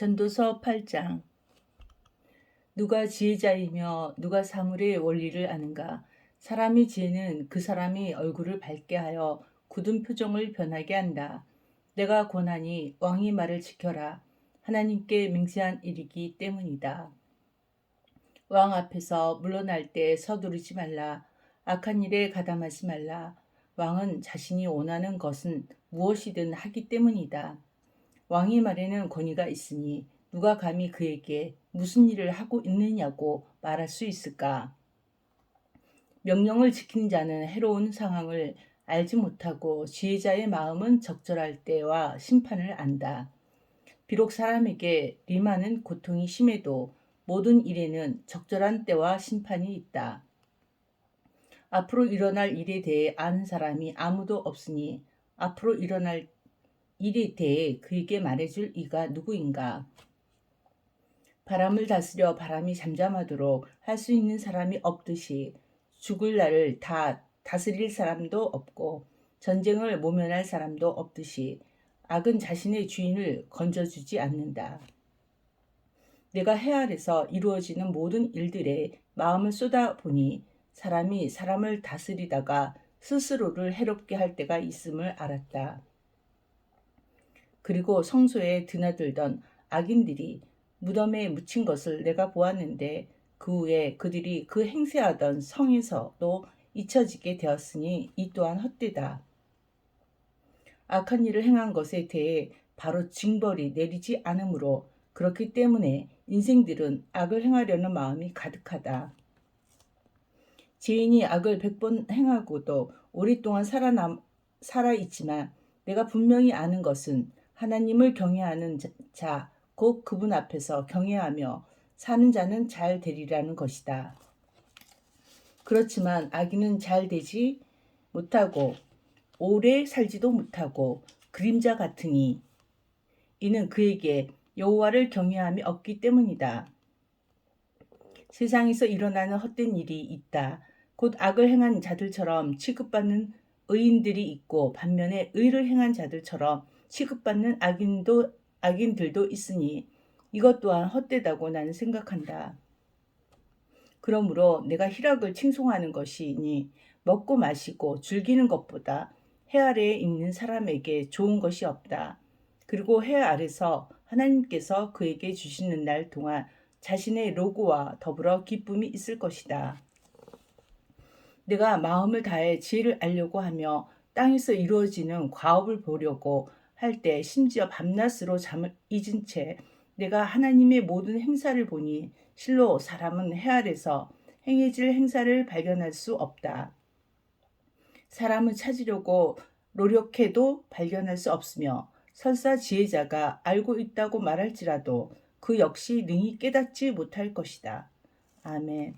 전도서 8장 누가 지혜자이며 누가 사물의 원리를 아는가 사람의 지혜는 그 사람이 얼굴을 밝게 하여 굳은 표정을 변하게 한다. 내가 권하니 왕의 말을 지켜라. 하나님께 맹세한 일이기 때문이다. 왕 앞에서 물러날 때 서두르지 말라. 악한 일에 가담하지 말라. 왕은 자신이 원하는 것은 무엇이든 하기 때문이다. 왕의 말에는 권위가 있으니 누가 감히 그에게 무슨 일을 하고 있느냐고 말할 수 있을까? 명령을 지킨 자는 해로운 상황을 알지 못하고 지혜자의 마음은 적절할 때와 심판을 안다. 비록 사람에게 리마는 고통이 심해도 모든 일에는 적절한 때와 심판이 있다. 앞으로 일어날 일에 대해 아는 사람이 아무도 없으니 앞으로 일어날 일에 대해 그에게 말해줄 이가 누구인가? 바람을 다스려 바람이 잠잠하도록 할 수 있는 사람이 없듯이 죽을 날을 다 다스릴 사람도 없고 전쟁을 모면할 사람도 없듯이 악은 자신의 주인을 건져주지 않는다. 내가 해 아래서 이루어지는 모든 일들에 마음을 쏟아 보니 사람이 사람을 다스리다가 스스로를 해롭게 할 때가 있음을 알았다. 그리고 성소에 드나들던 악인들이 무덤에 묻힌 것을 내가 보았는데 그 후에 그들이 그 행세하던 성에서도 잊혀지게 되었으니 이 또한 헛되다. 악한 일을 행한 것에 대해 바로 징벌이 내리지 않으므로 그렇기 때문에 인생들은 악을 행하려는 마음이 가득하다. 지인이 악을 백번 행하고도 오랫동안 살아남, 살아있지만 내가 분명히 아는 것은 하나님을 경외하는 자, 곧 그분 앞에서 경외하며 사는 자는 잘 되리라는 것이다. 그렇지만 악인은 잘 되지 못하고 오래 살지도 못하고 그림자 같으니 이는 그에게 여호와를 경외함이 없기 때문이다. 세상에서 일어나는 헛된 일이 있다. 곧 악을 행한 자들처럼 취급받는 의인들이 있고 반면에 의를 행한 자들처럼 취급받는 악인도 악인들도 있으니 이것 또한 헛되다고 나는 생각한다. 그러므로 내가 희락을 칭송하는 것이니 먹고 마시고 즐기는 것보다 해 아래에 있는 사람에게 좋은 것이 없다. 그리고 해 아래서 하나님께서 그에게 주시는 날 동안 자신의 로고와 더불어 기쁨이 있을 것이다. 내가 마음을 다해 지혜를 알려고 하며 땅에서 이루어지는 과업을 보려고 할 때 심지어 밤낮으로 잠을 잊은 채 내가 하나님의 모든 행사를 보니 실로 사람은 해 아래서 행해질 행사를 발견할 수 없다. 사람을 찾으려고 노력해도 발견할 수 없으며 설사 지혜자가 알고 있다고 말할지라도 그 역시 능히 깨닫지 못할 것이다. 아멘.